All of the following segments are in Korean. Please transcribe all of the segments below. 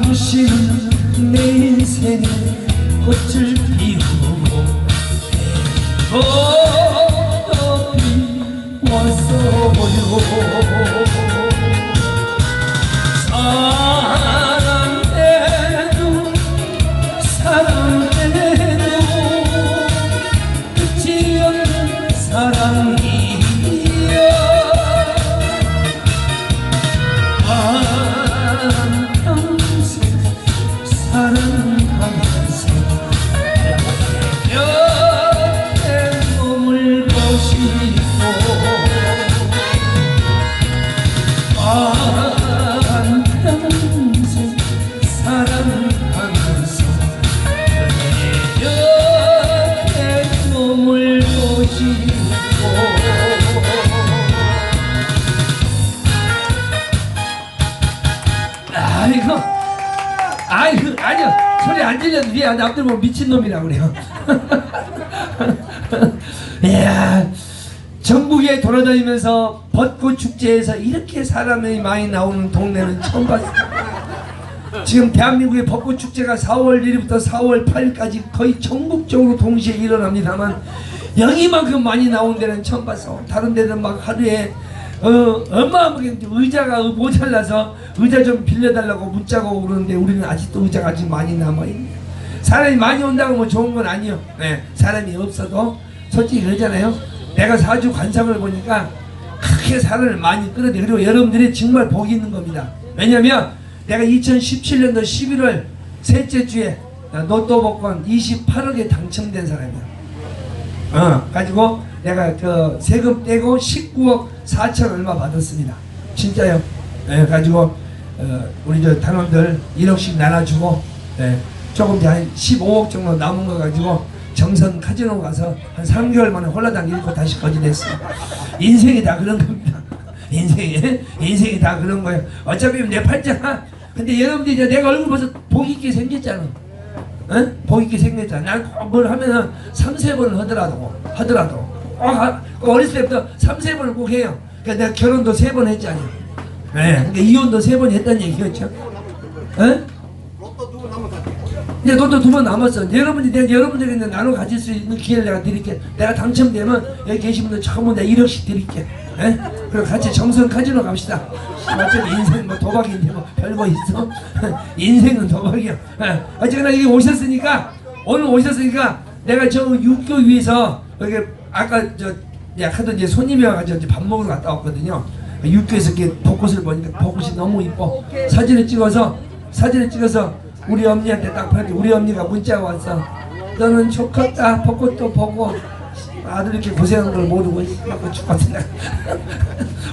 당신은 내 인생의 꽃을 피우고 어디 왔어요 아이고 아니요. 소리 안 질려도 돼 남들 보면 미친놈이라고 그래요. 이야 전국에 돌아다니면서 벚꽃 축제에서 이렇게 사람이 많이 나오는 동네는 처음 봤어요 지금 대한민국의 벚꽃 축제가 4월 1일부터 4월 8일까지 거의 전국적으로 동시에 일어납니다만 여기만큼 많이 나온 데는 처음 봤어. 다른 데는 막 하루에 어, 어마어마하게 의자가 모자라서 의자 좀 빌려달라고 문자가 오고 그러는데 우리는 아직도 의자가 아직 많이 남아있네. 사람이 많이 온다고 뭐 좋은 건 아니요. 네, 사람이 없어도 솔직히 그러잖아요. 내가 사주 관상을 보니까 크게 사람을 많이 끌어내. 그리고 여러분들이 정말 복이 있는 겁니다. 왜냐면 내가 2017년도 11월 셋째 주에 로또 복권 28억에 당첨된 사람이야. 어, 가지고 내가 그 세금 떼고 19억 4천 얼마 받았습니다. 진짜요. 예, 가지고 어, 우리 저 단원들 1억씩 나눠주고 예, 조금 한 15억 정도 남은 거 가지고 정선 카지노 가서 한 3개월 만에 홀라당 잃고 다시 거짓했어요. 인생이 다 그런 겁니다. 인생이 인생이 다 그런 거예요. 어차피 내 팔자가 근데 여러분들이 이제 내가 얼굴 봐서 복 있게 생겼잖아. 응? 복 있게 생겼잖아. 난뭘 하면은 3, 세 번을 하더라도 하더라도 꼭 하- 꼭 어렸을 때부터 3, 세 번을 꼭 해요. 그러니까 내가 결혼도 세 번 했잖아요. 네. 그러니까 이혼도 세 번 했다는 얘기였죠. 응? 이제 돈도 두 번 남았어. 여러분이 내가 여러분들이 이제 나눠 가질 수 있는 기회를 내가 드릴게. 내가 당첨되면 여기 계신 분들 전부 내가 1억씩 드릴게. 예? 그리고 같이 정선 카지노 갑시다. 어차피 인생 뭐 도박인데 뭐 별거 있어? 인생은 도박이야. 예. 어쨌거나 여기 오셨으니까 오늘 오셨으니까 내가 저 육교 위에서 여기 아까 저 약하던 이제 손님이 와가지고 이제 밥 먹으러 갔다 왔거든요. 육교에서 이렇게 벚꽃을 보니까 벚꽃이 너무 이뻐. 사진을 찍어서 사진을 찍어서 우리 언니한테 딱 보냈더니 우리 언니가 문자가 왔어. 너는 좋겠다. 벚꽃도 보고 아들 이렇게 고생하는 걸 모르고 막 죽겠다.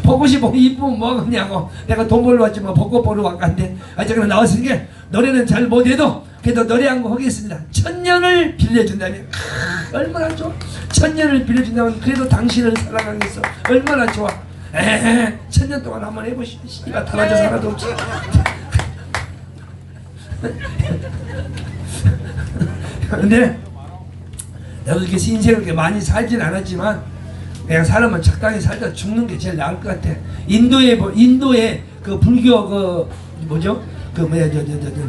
벚꽃이 보고 이쁘면 뭐하겠냐고. 내가 돈 벌러 왔지만 벚꽃 보러 왔간데 어쨌거나 나왔으니까 노래는 잘 못해도 그래도 노래 한 곡 하겠습니다. 천년을 빌려준다면 크, 얼마나 좋아. 천년을 빌려준다면 그래도 당신을 사랑하겠어. 얼마나 좋아. 에헤, 천년 동안 한번 해보시오. 씨가 달라져 하나도 없지. 근데 나도 이렇게 그렇게 많이 살진 않았지만 그냥 사람은 적당히 살다 죽는 게 제일 나을 것 같아. 인도에 보- 인도에 그 불교 그 뭐죠? 그 뭐야 저 저저 저, 저,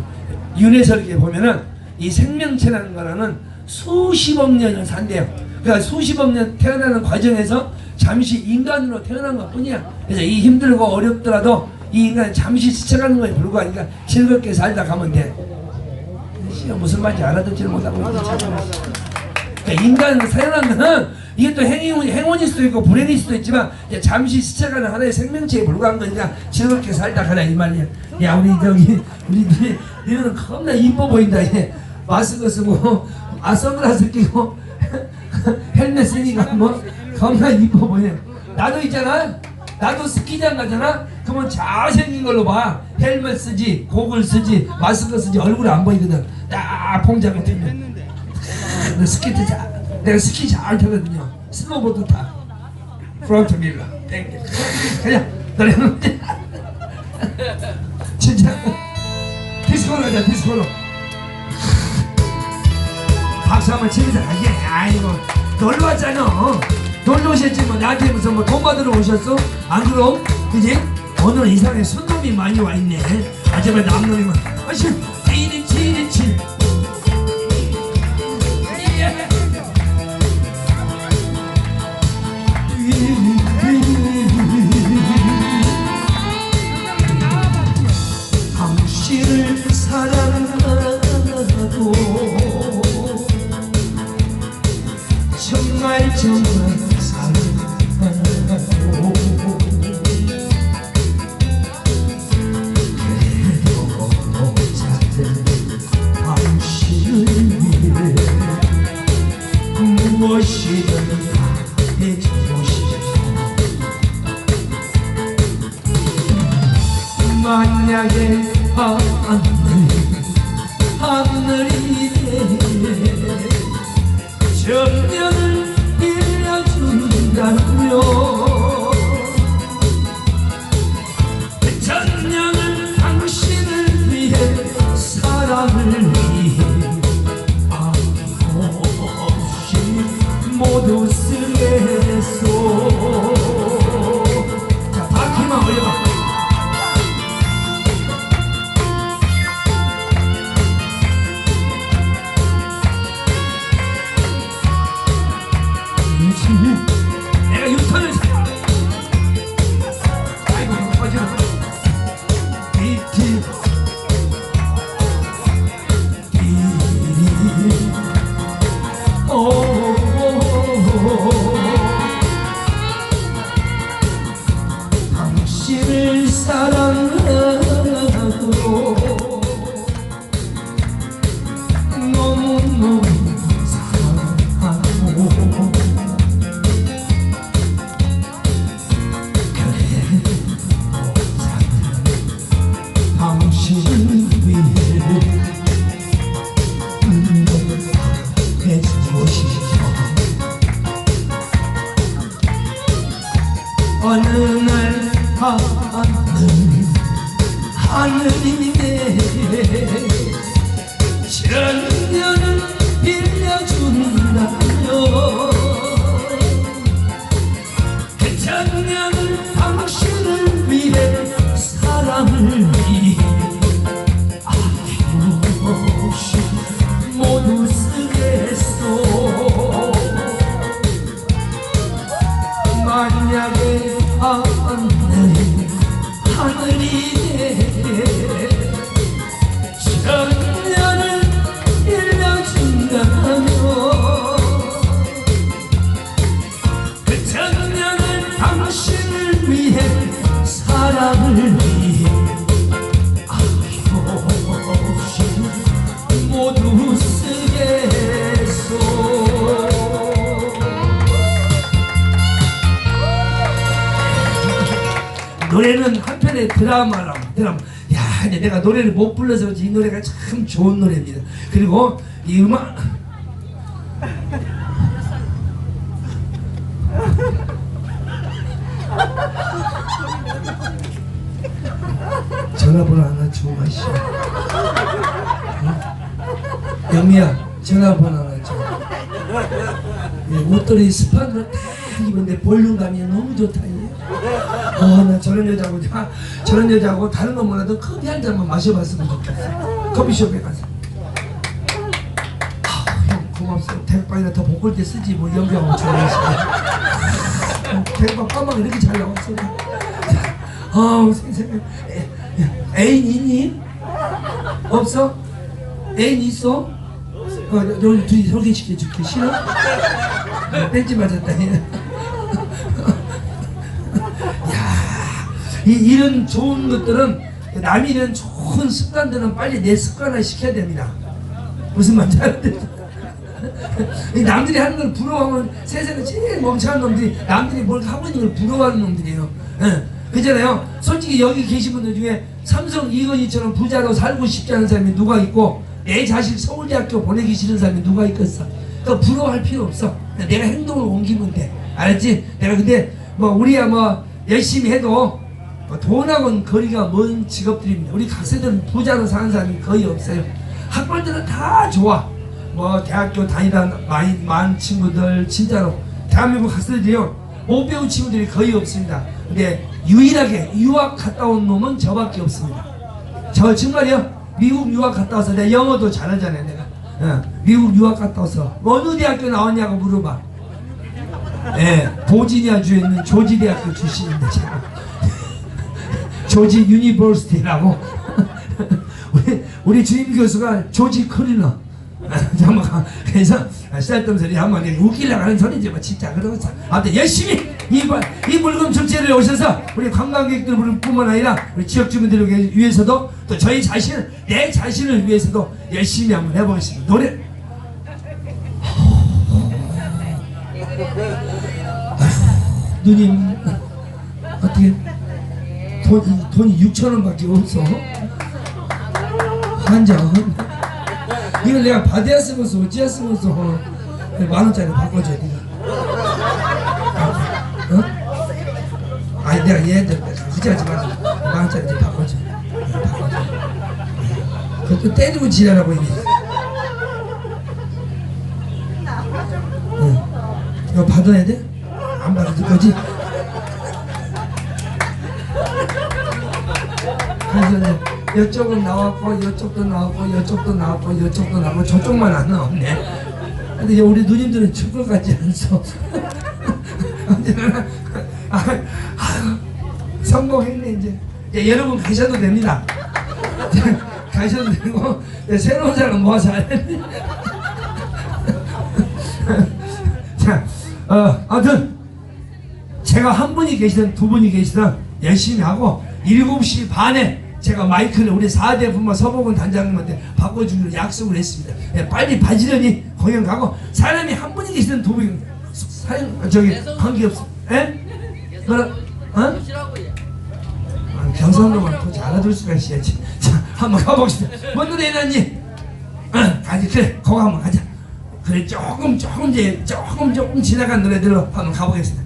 윤회설에 보면은 이 생명체라는 거는 수십억 년을 산대요. 그러니까 수십억 년 태어나는 과정에서 잠시 인간으로 태어난 것뿐이야. 그래서 이 힘들고 어렵더라도 이 인간 잠시 스쳐가는 거에 불과하니까 즐겁게 살다 가면 돼. 무슨 말인지 알아듣지를 못하고. 그러니까 인간으로 태어난 거는 이게 또 행운, 행운일 수도 있고 불행일 수도 있지만 이제 잠시 스쳐가는 하나의 생명체에 불과한 거니까 즐겁게 살다 가라 이 말이야. 야 우리 저기 우리 니 니는 겁나 이뻐 보인다. 얘. 마스크 쓰고 아 선글라스 끼고 헬멧 쓰니까 뭐 겁나 이뻐 보여. 나도 있잖아. 나도 스키장 가잖아. 그러면 잘생긴 걸로 봐. 헬멧 쓰지, 고글 쓰지, 마스크 쓰지 얼굴 안 보이거든. 딱 같은 거. 내 스키트 잘, 내가 스키 잘 타거든요. 스노보드 타. 프론트 밀러. 땡겨. 그냥 너네는 진짜 디스코로 가자 디스코로. 박수 한번 치면서 가게. 아이고 놀러 왔잖아. 놀러 오셨지 뭐 나한테 무슨 뭐 돈 받으러 오셨어? 안 그럼? 그지? 오늘 이상하게 손님이 많이 와 있네. 아줌마 남놈이만. 아씨, 치리 치리 치. 모두 쓰 당신 하늘이 내 천년을 빌려준다면 드라마라 드라마 야 근데 내가 노래를 못 불러서 그렇지 이 노래가 참 좋은 노래입니다. 그리고 이 음악 전화번호 하나. 응? 영미야 전화번호 하나 줘. 예, 옷들이 스판으로 딱 입은데 볼륨감이 너무 좋다. 예. 어, 나 저런 여자하고 나 저런 여자하고 다른 거 몰라도 커피 한 잔만 마셔봤으면 좋겠어. 커피숍에 가서. 아, 형 고맙소. 대박이나 더 볶을 때 쓰지 뭐 연기하고 좋아하시네. 대박 빵빵 이렇게 잘 나왔어. 아우. 애- 애인 있니? 없어? 애인 있어? 어, 여기 둘이 소개시켜 줄게 싫어? 어, 뺀지 맞았다. 야, 이, 이런 좋은 것들은 남이 이런 좋은 습관들은 빨리 내 습관화 시켜야 됩니다. 무슨 말인지 알아듣 이 남들이 하는 걸 부러워하면 세상에 제일 멍청한 놈들이 남들이 뭘 하고 있는 걸 부러워하는 놈들이에요. 예. 그잖아요. 솔직히 여기 계신 분들 중에 삼성 이건희처럼 부자로 살고 싶지 않은 사람이 누가 있고 내 자식 서울대학교 보내기 싫은 사람이 누가 있겠어. 그 부러워할 필요 없어. 내가 행동을 옮기면 돼. 알았지? 내가 근데 뭐 우리야 뭐 열심히 해도 뭐 돈하고는 거리가 먼 직업들입니다. 우리 각세들은 부자로 사는 사람이 거의 없어요. 학벌들은 다 좋아. 뭐 대학교 다니다 많이 많은 친구들 진짜로 대한민국 학생들이요 못 배운 친구들이 거의 없습니다. 근데 유일하게 유학 갔다 온 놈은 저밖에 없습니다. 저 정말요 미국 유학 갔다 와서 내가 영어도 잘하잖아요 내가 어, 미국 유학 갔다 와서 어느 대학교 나왔냐고 물어봐. 예, 보지니아주에 있는 조지 대학교 출신인데 제가 조지 유니버시티라고. 우리 우리 주임 교수가 조지 잠깐 그래서 쌀떡 소리 한번 웃기려고 하는 소리지 뭐 진짜. 그러고 아무튼 열심히 이, 물- 이 물건 축제를 오셔서 우리 관광객들 뿐만 아니라 우리 지역 주민들을 위해서도 또 저희 자신 내 자신을 위해서도 열심히 한번 해보겠습니다. 노래. 아휴, 누님 어떻게 돈, 돈이 6천 원밖에 없어. 한장. 이걸 내가 받아야 쓰면서 어찌야 쓰면서 만 원짜리 바꿔줘 네가 어? 아니 내가 얘한테 후지하지 마라 만 원짜리 좀 바꿔줘. 응, 바꿔줘. 그것도 때리고 지랄하고 있네 응. 이거 받아야 돼? 안 받아줄 거지? 그래서 이쪽은 나왔고 이쪽도 나왔고 이쪽도 나왔고 이쪽도 나왔고 저쪽만 안 나왔네. 근데 우리 누님들은 죽을 같지 않소. 성공했네 이제. 이제 여러분 가셔도 됩니다. 가셔도 되고 이제 새로운 사람 모아서. 자, 어, 아무튼 제가 한 분이 계시든 두 분이 계시든 열심히 하고 7시 반에 제가 마이크를 우리 4대 부모 서복은 단장님한테 바꿔주기로 약속을 했습니다. 예, 빨리 바지런히 공연 가고 사람이 한 분이 계시든 두 분이 사연 저기 관계 없어. 예? 뭐라? 어? 아, 경상도만 더 알아들 수가 있어야지. 자, 한번 가봅시다. 뭔 노래 해놨니? 어, 가지 그래, 거기 한번 가자. 그래 조금 조금 이제 조금 조금 지나간 노래들로 한번 가보겠습니다.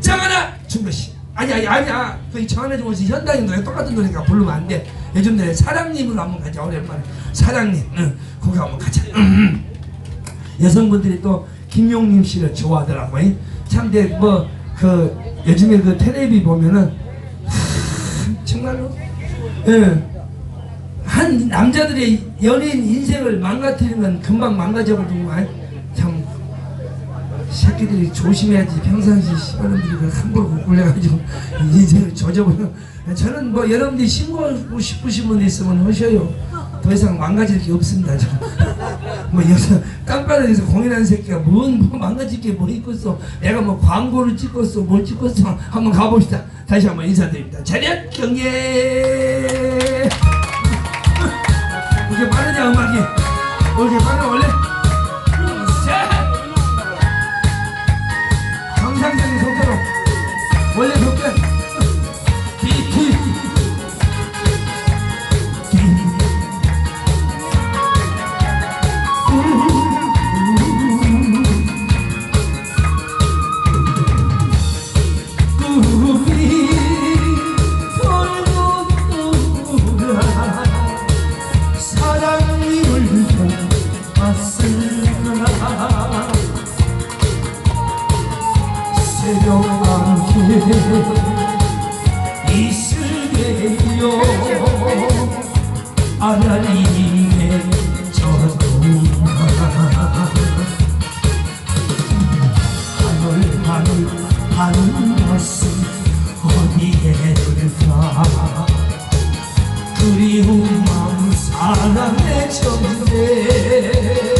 정하나 준거씨 아니 아니 아니야 그 정하나 준거씨 현당의 노래 똑같은 노래가 부르면 안 돼. 요즘 노래 사랑님으로 한번 가자 오랜만에 사랑님 응 거기 한번 가자. 음. 여성분들이 또 김용림 씨를 좋아하더라고 요. 참뭐그 요즘에 그 텔레비 보면은 하, 정말로 예. 한 남자들의 연예인 인생을 망가뜨리는 건 금방 망가져버리고 참 새끼들이 조심해야지. 평상시 시발놈들이 그 함부로 못 굴려가지고 인생을 조져버려 저는 뭐 여러분들이 신고하고 싶으신 분 있으면 하셔요. 더 이상 망가질 게 없습니다 저. 뭐 여기서 깜빡이에서 공연하는 새끼가 뭔 뭐 망가질 게 뭐 있겠어. 내가 뭐 광고를 찍었어 뭘 찍었어. 한번 가봅시다. 다시 한번 인사드립니다. 차렷 경례 이렇게 빠르냐 음악이? 어, 이렇게 빠르 원래 원 I'm not next to.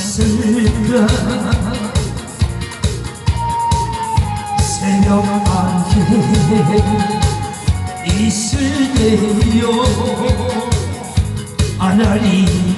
없을까? 새벽 밤에 있을 때요. 아나님